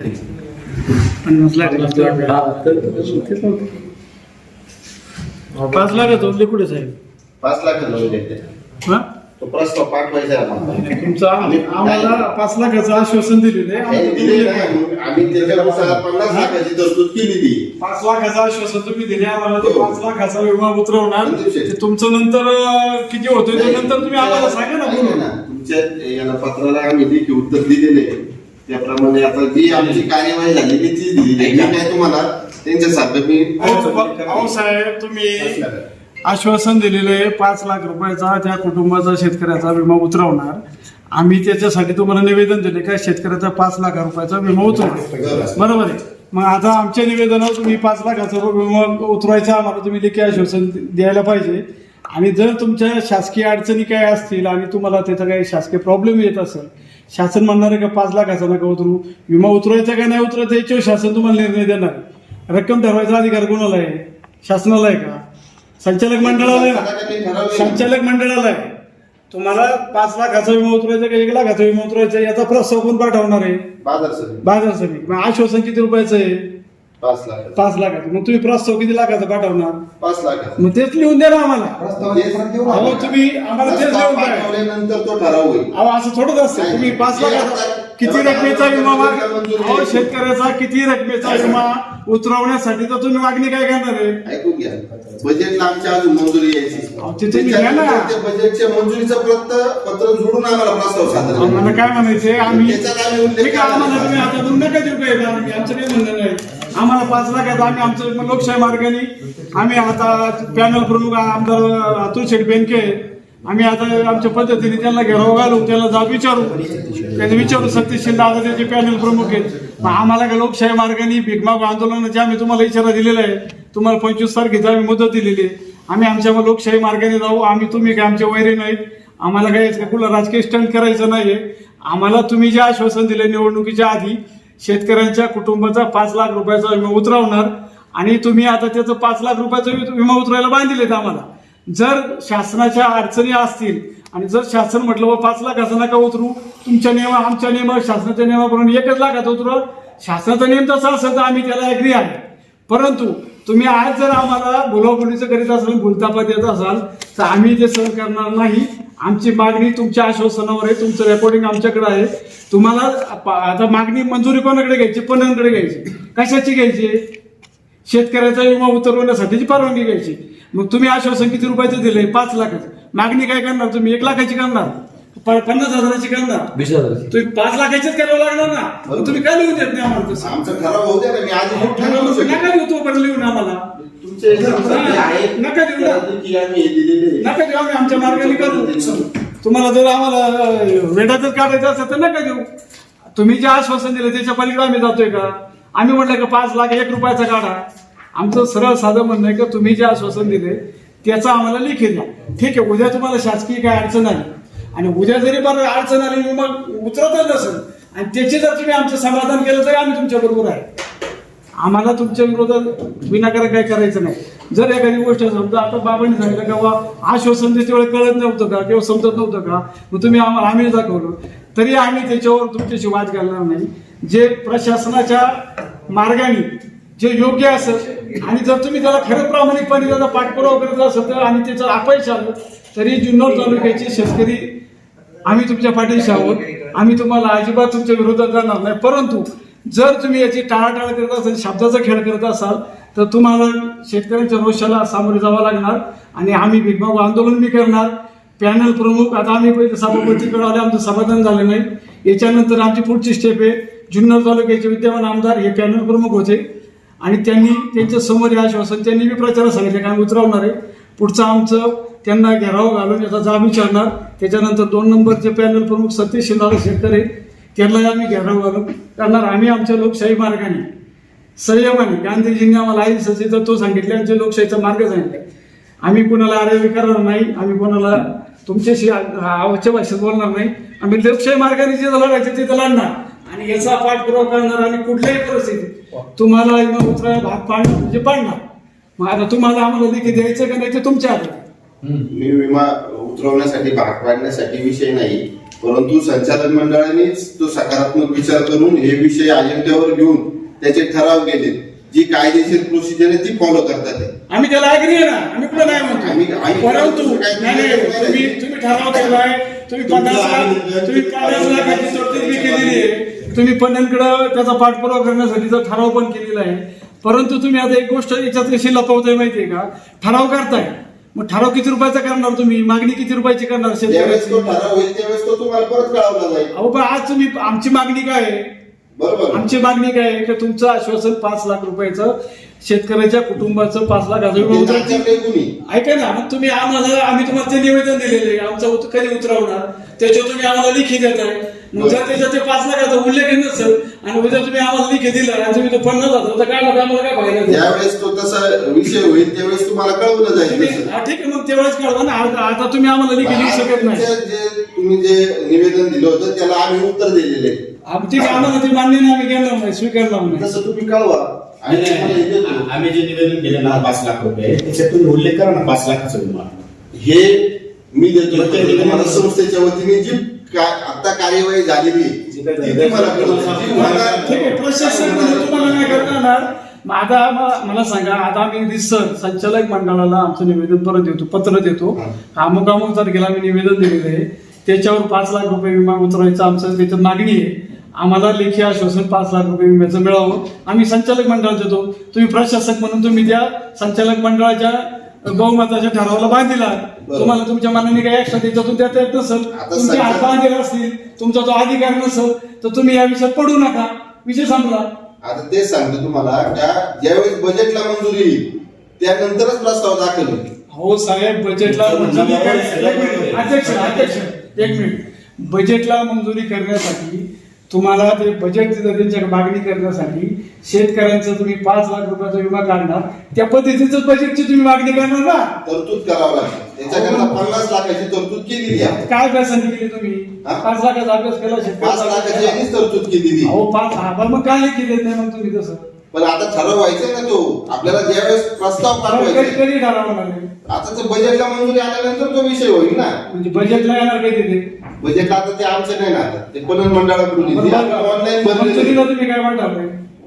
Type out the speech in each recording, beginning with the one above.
पन्नास लाख पाच लाख होते कुठे साहेब? पाच लाख लोन देते हा? तो प्रस्ताव पाठवायचा आहे आम्हाला. तुमचं आम- आम्हाला पाच लाखाचं आश्वासन दिलेलं आहे हे दिले. आम्ही त्याच्यानुसार पन्नास लाखाची तरतूद केली ती. पाच लाखाचं आश्वासन तुम्ही दिले आम्हाला ते पाच लाखाचा विमा उतरवणार. ते तुमचं नंतर अं, किती होतोय ते नंतर तुम्ही आम्हाला सांगा ना तुमच्या याला पत्राला आम्ही उत्तर दिलेले आहे. त्याप्रमाणे आता जी आमची कार्यवाही झालेली ती. मी काय तुम्हाला त्यांच्या सारखं मी अहो साहेब तुम्ही आश्वासन दिलेलं आहे पाच लाख रुपयाचा त्या कुटुंबाचा शेतकऱ्याचा विमा उतरवणार. आम्ही त्याच्यासाठी तुम्हाला निवेदन दिले काय शेतकऱ्याचा पाच लाख रुपयाचा विमा उतरवणार. बरोबर आहे. मग आता आमच्या निवेदनावर तुम्ही पाच लाखाचा विमा उतरवायचा आम्हाला तुम्ही लेखी आश्वासन द्यायला पाहिजे. आणि जर तुमच्या शासकीय अडचणी काय असतील आणि तुम्हाला त्याचा काही शासकीय प्रॉब्लेम येत असेल शासन म्हणणार आहे का पाच लाखाचा नका उतरू? विमा उतरवायचा का नाही उतरायचा याच्यावर शासन तुम्हाला निर्णय देणार. रक्कम ठरवायचा अधिकार कोणाला आहे? शासनाला आहे का? संचालक मंडळाला? संचालक मंडळाला आहे. तुम्हाला पाच लाखाचा विमा उतरायचा का एक लाखाचा विमा उतरायचा याचा प्रस्ताव कोण पाठवणार आहे? बाजार समिती. बाजार समिती. आश्वासन किती रुपयाचं आहे? पाच लाख. पाच लाखाचं. मग तुम्ही प्रस्ताव किती लाखाचा पाठवणार? पाच लाख मग तेच लिहून द्या ना आम्हाला. अहो तुम्ही आम्हाला तेच लिहून द्या. पाठवल्यानंतर तो ठराव होईल. अहो असं थोडंच असतं. तुम्ही पाच लाखाचा किती रकमेचा विमा माग अहो शेतकऱ्याचा किती रकमेचा विमा उतरवण्यासाठी तर तुम्ही मागणी काय करणार आहे? ऐकून घ्या. बजेटला आमच्या अजून मंजुरी यायची. अहो, ते तुम्ही घ्या ना. त्याच्यानंतर ते बजेटच्या मंजुरीचं पत्र पत्र जोडून आम्हाला प्रस्ताव सादर आम्हाला. काय म्हणायचे आम्ही त्याच्यात आम्ही उल्लेख ठीक आहे आम्हाला तुम्ही. आता तुम्ही नका देऊ काही आमचं काही म्हणणं नाही. आम्हाला पाच लाख आहेत आम्ही आमचं लोकशाही मार्गाने. आम्ही आता पॅनल प्रमुख आमदार अतुल शेठ बेनके आम्ही आता आमच्या पद्धतीने त्यांना घेराव घालू त्यांना जाब विचारू. त्यांनी विचारू सतीश दादा त्याचे पॅनल प्रमुख आहेत. आम्हाला काय लोकशाही मार्गाने भीकमाग आंदोलनाचे आम्ही तुम्हाला इशारा दिलेला आहे तुम्हाला पंचवीस तारखेची आम्ही मुदत दिलेली आहे. आम्ही आमच्या लोकशाही मार्गाने जाऊ आम्ही तुम्ही काय आमचे वैरे नाहीत? आम्हाला काय कुठला राजकीय स्टंट करायचं नाही आम्हाला तुम्ही जे आश्वासन दिलं निवडणुकीच्या आधी शेतकऱ्यांच्या कुटुंबाचा पाच लाख रुपयाचा विमा उतरवणार आणि तुम्ही आता त्याचं पाच लाख रुपयाचा वि- विमा उतरायला बांधिलेत आम्हाला. जर शासनाच्या अडचणी असतील आणि जर शासन म्हटलं बा पाच लाखाचा नका उतरू तुमच्या नियम आमच्या नियमा शासनाच्या नियमाप्रमाणे एकच लाखात उतरू. शासनाचा नियम तसा असेल तर आम्ही त्याला ऍग्री आहे. परंतु तुम्ही आज जर आम्हाला बोलाबोलीचं करीत असाल भुलतापा देत असाल तर आम्ही ते सहन करणार नाही. आमची मागणी तुमच्या आश्वासनावर आहे तुमचं रेकॉर्डिंग आमच्याकडे आहे. तुम्हाला आता मागणी मंजुरी कोणाकडे घ्यायची? पणनकडे घ्यायची. कशाची घ्यायची? शेतकऱ्याचा विमा उतरवण्यासाठीची परवानगी घ्यायची. मग तुम्ही आश्वासन किती रुपयाचं दिलंय? पाच लाखाचं. मागणी काय करणार तुम्ही? एक लाखाची करणार. प- पन्नास हजाराची करणार. वीस हजार तुम्ही पाच लाखाचीच करावं लागणार ना. तुम्ही काय लिहून देत नाही आम्हाला आमचं ठराव होऊ द्या ना मी आज अहो, ठरवलं तर नका देऊ तोपर्यंत लिहून आम्हाला तुमच्या आहे. नका देऊ ना. आम्ही हे आहे. नका देऊ आम्ही आमच्या मार्गाने करू तुम्हाला जर आम्हाला वेटातच काढायचं असेल तर नका देऊ तुम्ही जे आश्वासन दिलं त्याच्या पलीकडे आम्ही जातोय का आम्ही म्हटलं का पाच लाख एक रुपयाचा काढा आमचं सरळ साधं म्हणणं आहे का तुम्ही जे आश्वासन दिले त्याचा आम्हाला लिखित द्या ठीक आहे उद्या तुम्हाला शासकीय काय अडचण आली आणि उद्या जरी बरं अडचण आली मग उतरतच नसेल आणि त्याची जर तुम्ही आमचं समाधान केलं तरी आम्ही तुमच्या बरोबर आहे आम्हाला तुमच्या विरोधात विनाकारण काय करायचं नाही. जर एखादी गोष्ट समजा आता बाबांनी सांगितलं का बा आश्वासन त्याच्या कळत नव्हतं का किंवा समजत नव्हतं का? मग तुम्ही आम्हाला आम्ही दाखवलं. तरी आम्ही त्याच्यावर तुमच्याशी वाद घालणार नाही. जे प्रशासनाच्या मार्गाने जे योग्य असेल आणि जर तुम्ही त्याला खरं प्रामाणिकपणे त्याचा पाठपुरावा करत असेल तर आणि त्याचं अपयश आलं. तरी जुन्नर तालुक्याचे शेतकरी आम्ही तुमच्या पाठीशी आहोत. आम्ही तुम्हाला अजिबात तुमच्या विरोधात जाणार नाही. परंतु जर तुम्ही याची टाळाटाळ करत असाल शब्दाचा खेळ करत असाल तर तुम्हाला शेतकऱ्यांच्या रोषाला सामोरे जावं लागणार आणि आम्ही भीकमाग आंदोलन बी करणार. पॅनल प्रमुख आता आम्ही पहिले सभापतीकडे आले आमचं समाधान झालं नाही. याच्यानंतर आमची पुढची स्टेप आहे. जुन्नर तालुक्याचे विद्यमान आमदार हे पॅनल प्रमुख होते. आणि त्यांनी त्यांच्यासमोर हे आश्वासन त्यांनी बी प्रचारात सांगितलं कारण उतरवणार आहे. पुढचं आमचं त्यांना घेराव घालून याचा जाब विचारणार. त्याच्यानंतर दोन नंबरचे पॅनल प्रमुख सतीश शिंदाला शेतकरी. त्यांना आम्ही घेराव घालून करणार आम्ही आमच्या लोकशाही मार्गाने. संयमाने. गांधीजींनी आम्हाला अहिंसाचे तो सांगितले आमचे लोकशाहीचा मार्ग सांगितले. आम्ही कोणाला आरेवी करणार नाही आम्ही कोणाला तुमच्याशी आवच्या भाषेत बोलणार नाही. आम्ही लोकशाही मार्गाने जिथं लढायचं तिथं लढणार. आणि याचा पाठपुरावा करणार आणि कुठल्याही परिस्थितीत. तुम्हाला मग उतरायला भाग पाडणार म्हणजे पाडणार. मग आता तुम्हाला आम्हाला देखील द्यायचं का नाही ते तुमच्या हातात. मी विमा उतरवण्यासाठी भाग पाडण्यासाठी विषय नाही. परंतु संचालक मंडळानेच तो सकारात्मक विचार करून हे विषय अजेंड्यावर घेऊन त्याचे ठराव केले. जी कायदेशीर प्रोसिजर आहे ती फॉलो करतात. आम्ही त्याला ऍग्री आहे ना? आम्ही कुठं नाही म्हणतो? आम्ही- परंतु तुम्ही तुम्ही ठराव केलाय तुम्ही तुम्ही तरतूद केलेली आहे. तुम्ही पन्नासकडं त्याचा पाठपुरावा करण्यासाठीचा ठराव पण केलेला आहे. परंतु तुम्ही आता एक गोष्ट याच्यात कशी लपवताय माहितीये का? ठराव करताय मग ठराव किती रुपयाचा करणार तुम्ही? मागणी किती रुपयाची करणार ज्यावेळेस तो शेतकऱ्याची ठराव होईल त्यावेळेस तो तुम्हाला परत कळवला जाईल. अहो पण आज तुम्ही आमची मागणी काय आहे? बरोबर. आमची मागणी काय आहे? की तुमचं आश्वासन पाच लाख रुपयाचं शेतकऱ्याच्या कुटुंबाचं पाच ते उतरवतील. नाकारले कुणी? ऐका ना मग तुम्ही आम्हाला आम्ही तुम्हाला ते निवेदन दिलेले आहे. आमचं उत- कधी उतरवणार? त्याच्यावर तुम्ही आम्हाला लिखी देताय. मग जर त्याच्यात ते पाच लाखाचा उल्लेख नसेल आणि उद्या तुम्ही आम्हाला लिखी दिला आणि तुम्ही तो पन्नास हजार तर काय म्हणता आम्हाला काय पाहिजे ज्यावेळेस तो तसा विषय होईल त्यावेळेस तुम्हाला कळवलं जाईल. हा, ठीक आहे. मग तेवढंच कळवा ना. आता आता तुम्ही आम्हाला लिखी देऊ शकत नाही. जे तुम्ही जे निवेदन दिलं होतं त्याला आम्ही उत्तर दिलेले. आहे. आम- ठीक आहे आम्हाला ते मान्य नाही आम्ही घेणार नाही स्वीकारणार नाही. तसं तुम्ही कळवा. हे. आम्ही जे निवेदन केलं ना पाच लाख रुपये त्याच्यात तुम्ही उल्लेख करा ना पाच लाखाचा विमा हे मी देतो. तुम्हाला संस्थेच्या वतीने जी आता कार्यवाही झालेली ती प्रशासन म्हणजे तुम्हाला नाही करता येणार मग आता म- मला सांगा आता आम्ही दिसत संचालक मंडळाला आमचं निवेदन परत देतो पत्र देतो. अमुक अमुक तारखेला आम्ही निवेदन दिलेलं आहे. त्याच्यावर पाच लाख रुपये विमा उतरवायचं आमचं त्याच्यात मागणी आहे. आम्हाला लेखी आश्वासन पाच लाख रुपये विम्याचं मिळावं. आम्ही संचालक मंडळात देतो. तुम्ही प्रशासक म्हणून तुम्ही त्या संचालक मंडळाच्या बहुमताच्या ठरावाला बांधिला तुम्हाला तुमच्या मनाने काही एक्स्ट्रा त्याच्यातून त्यात येत नसेल तुमचे हात बांधलेले असतील तुमचा तो अधिकार नसेल तर तुम्ही या विषयात पडू नका. विषय संपला. आता तेच सांगतो तुम्हाला का ज्यावेळेस बजेटला मंजुरी त्यानंतरच प्रस्ताव दाखल हो साहेब बजेटला मंजुरी अध्यक्ष अध्यक्ष एक मिनिट. बजेटला मंजुरी करण्यासाठी तुम्हाला ते बजेट त्यांच्या मागणी करण्यासाठी शेतकऱ्यांचं तुम्ही पाच लाख रुपयाचा विमा काढणार. त्या पद्धतीचं बजेटची तुम्ही मागणी करणार ना? तरतूद करावं लागेल. त्याच्याकरता पन्नास लाखाची तरतूद केलेली आहे. काय अभ्यासाने केली तुम्ही? हा? पाच लाखाचा अभ्यास केला पाच लाखाची तरतूद केलेली. अहो पाच हा मग काय देत नाही मग तुम्ही तसं? पण आता ठराव व्हायचंय ना तो. आपल्याला ज्यावेळेस प्रस्ताव कधी पाठवायचा. कधी ठरवणार आहे? आता ते बजेटला मंजुरी आल्यानंतर तो विषय होईल ना. म्हणजे बजेटला येणार कधी ते? बजेटला आता ते आमचं नाही ना आता. ते पणन मंडळाकडून आपण ऑनलाईन मंजुरीला तुम्ही काय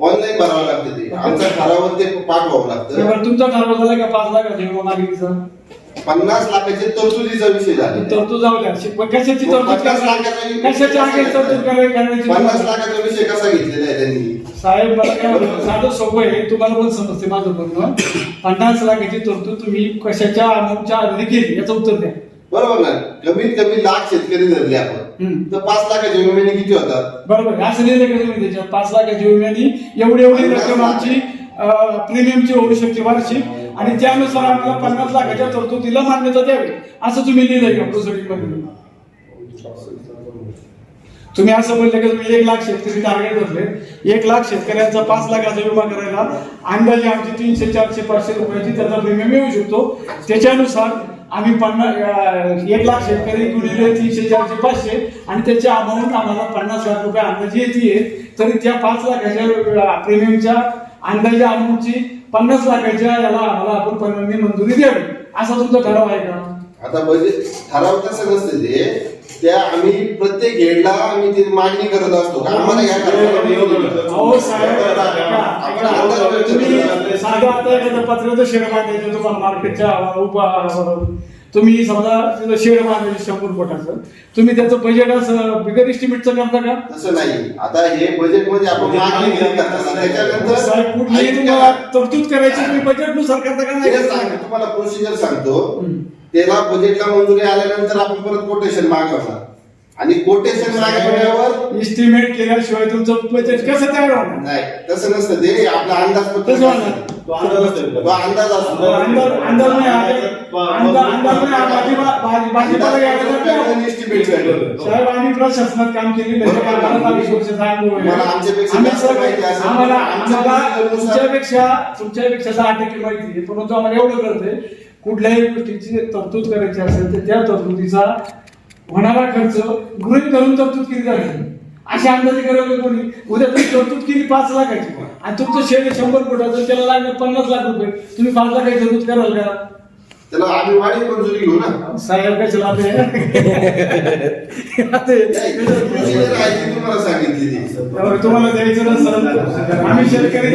ऑनलाईन भरावं लागतं ते. आमचा ठराव ते पाठवावं लागतं. तुमचा ठरवलं झालं का पाच लाखाचा मागणीचा पन्नास लाखाचे तरतुदीचा विषय झाला. तरतूद जाऊ द्या. शिक- कशाची तरतूद पन्नास कशाची आगे तरतूद करायची? पन्नास? लाखाचा विषय कसा घेतलेला आहे त्यांनी? साहेब मला काय म्हणतो, साधं सोपं आहे तुम्हाला पण समजते माझं बोलणं. पन्नास लाखाची तरतूद तुम्ही कशाच्या अमाऊंटच्या आधारे केली याचं उत्तर द्या. बरोबर ना? कमीत कमी लाख शेतकरी धरले आपण. हम्म. तर पाच लाखाच्या विम्याने किती होतात? बरोबर. असं लिहिलं का तुम्ही त्याच्यात. पाच लाखाची विम्यानी एवढी एवढी रक्कम आमची प्रीमियमची होऊ शकते वार्षिक. आणि त्यानुसार आम्हाला पन्नास लाखाच्या तरतुदीला मान्यता द्यावी. असं तुम्ही लिहिलंय का? प्रोसिडिंगमध्ये तुम्ही असं बोलले की तुम्ही एक लाख शेतकरी टार्गेट धरले. एक लाख शेतकऱ्यांचा पाच लाखाचा विमा करायला अंदाजे आमची तीनशे चारशे पाचशे रुपयाची त्याचा प्रीमियम मिळू शकतो. त्याच्यानुसार आम्ही पन्नास एक लाख शेतकरी गुणिले तीनशे चारशे पाचशे आणि त्याच्या अमाऊंट आम्हाला पन्नास लाख रुपये अंदाजे येते तरी त्या पाच लाखाच्या प्रीमियमच्या अंदाजे अमाऊंटची पन्नास लाखाच्या याला आम्हाला आपण परवानगी मंजुरी द्यावी. असा तुमचा ठराव आहे का? आता बजेट ठराव तसं नसते ते त्या आम्ही प्रत्येक हेडला आम्ही ती मागणी करत असतो. का आम्हाला या तुम्ही शेड बांधायचं तुम्हाला मार्केटच्या समजा शेड बांधायचं शंभर फुटाचं तुम्ही त्याचं बजेट असं बिगर इस्टिमेटचं करता का? तसं नाही. आता हे बजेटमध्ये आपण मागणी केली करताना त्याच्यानंतर साहेब कुठलीही तुम्हाला तरतूद करायची तुम्ही बजेटनुसार करता का नाही? तुम्हाला प्रोसिजर सांगतो. त्याला बजेटला मंजुरी आल्यानंतर आपण परत कोटेशन मागवणार आणि कोटेशन मागवल्यावर इस्टिमेट केल्याशिवाय तुमचं बजेट कसं तयार होणार नाही तसं नसतं ते आपला अंदाज तसं होणार. तो अंदाज असतो अंदाज अंदाज नाही नाही. भाजी- भाजी- भाजीपाला घ्यायला जातो आपण. एस्टिमेट करतो साहेब आम्ही प्रशासनात काम केलेलं आहे बरोबर. आम्हाला बावीस वर्षाचा अनुभव आहे. मला आमच्यापेक्षा आम्ही जास्त सगळे- माहिती असेल. आम्हाला आमच्या आम्हाला प्रोसिजरनुसार- तुमच्यापेक्षा तुमच्यापेक्षा दहा टक्के माहिती आहे परंतु आम्हाला एवढं कळतंय कुठल्याही गोष्टीची तरतूद करायची असेल तर त्या तरतुदीचा होणारा खर्च गृहित धरून तरतूद केली जाते. अशी अंदाजे करायला कोणी? उद्या तुम्ही तरतूद केली पाच लाखाची. आणि तुमचं शेड शंभर फुटाचं त्याला लागलं पन्नास लाख रुपये. तुम्ही पाच लाखाची तरतूद कराल का? त्याला आम्ही मंजुरी घेऊ ना. साहेब कशाला आपले नाही, procedure आहे ती तुम्हाला सांगितली. तुम्हाला द्यायचं नसेल आम्ही शेतकरी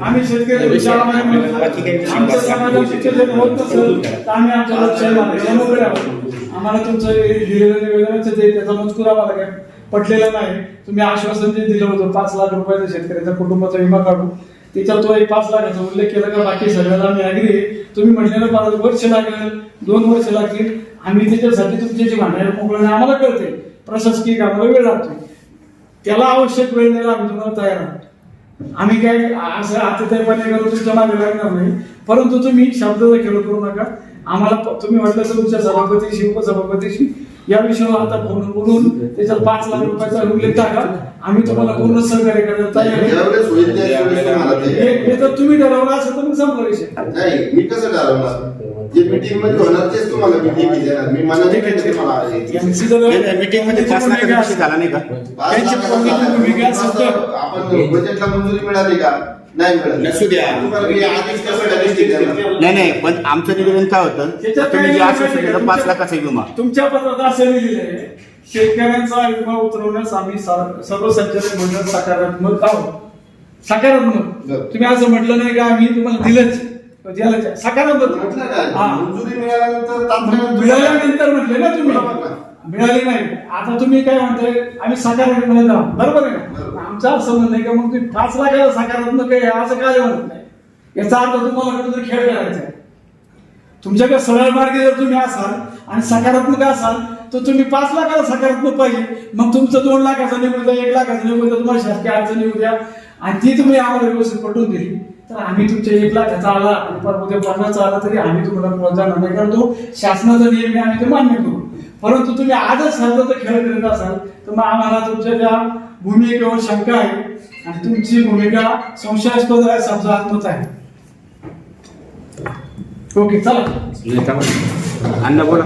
आम्ही शेतकरी तुमच्या आम्हाला- आमच्या समाजात शिक्षण होत नसेल तर आम्ही आमच्या लक्षात आम्हाला तुमचं हे दिलेलं निवेदनाचं ते त्याचा मजकूर आम्हाला काय पटलेला नाही. तुम्ही आश्वासन जे दिलं होतं पाच लाख रुपयाचा शेतकऱ्याचा कुटुंबाचा विमा काढू त्याच्यात तो एक पाच लाखाचा उल्लेख केला का बाकी सगळ्याला आम्ही अग्री तुम्ही म्हटलेलं परत वर्ष लागेल दोन वर्ष लागतील. आम्ही त्याच्यासाठी तुमचे जे भांडणं मोकळं आम्हाला कळते प्रशासकीय कामाला वेळ लागतो त्याला आवश्यक वेळ द्यायला आम्ही तुम्हाला तयार आहोत आम्ही काय असं आतिथ्यपणे करून तुमच्या मागे लागणार नाही. परंतु तुम्ही शब्दाचा खेळ करू नका. आम्हाला तुम्ही म्हटलं तर तुमच्या सभापतीशी उपसभापतीशी या विषयावर आता फोन बोलून त्याच्यात पाच लाख रुपयाचा उल्लेख टाका. आम्ही तुम्हाला पूर्ण सहकार्य करायला तयार आहे ज्यावेळेस होईल त्यावेळेस तुम्हाला ते हे हे तर तुम्ही ठरवलं असं तर मग संपला विषय नाही मी कसं ठरवणार? जे मीटिंगमध्ये होणार तेच तुम्हाला मीटिंग देणार. मी मनाने काही तुम्हाला आहे. यांची जर- मीटिंगमध्ये पाच लाखाचा विषय झाला नाही का? पाच लाखाचा आपण बजेटला मंजुरी मिळाली का? नाही मिळाली. नसू द्या. तुम्हाला मी आधीच कसं देणार? नाही नाही पण आमचं निवेदन काय होतं? त्याच्यात तुम्ही जे काय आश्वासन दिलं पाच लाखाचा विमा. तुमच्या पत्रात असं लिहिलेलं आहे शेतकऱ्यांचा विमा उतरवण्यास आम्ही सर्व संचालक मंडळ सकारात्मक आहोत. सकारात्मक. तुम्ही असं म्हटलं नाही का आम्ही तुम्हाला दिलंच. म्हटलं सकारात्मक हा. मिळाल्यानंतर म्हटले ना तुम्ही. मिळाली नाही. आता तुम्ही काय म्हणताय आम्ही सकारात्मक जा बरोबर आहे ना. आमचं असं म्हणणं आहे का मग तुम्ही पाच लाखाला सकारात्मक आहे असं काय म्हणत नाही याचा अर्थ तुम्हाला कुठेतरी खेळ करायचा आहे. तुमच्याकडे सरळ मार्गे जर तुम्ही असाल आणि सकारात्मक असाल तर तुम्ही पाच लाखाला सकारात्मक पाहिजे. मग तुमचं दोन लाखाचं निघून द्या एक लाखाचं निघून द्या तुम्हाला शासकीय अडचण येऊ द्या. आणि ती तुम्ही आम्हाला व्यवस्थित पटवून दिली. तर आम्ही तुमच्या एक लाखाचा आला उद्या पन्नासचा आला तरी आम्ही तुम्हाला प्रोत्साहन नाही. कारण तो शासनाचा नियम आहे आम्ही ते मान्य करू. परंतु तुम्ही आजच शब्दाचा खेळ करीत असाल तर मग आम्हाला तुमच्या त्या भूमिकेवर शंका आहे. आणि तुमची भूमिका संशयास्पद आहे समजा आत्मत आहे. ओके चला. अन्न बोला.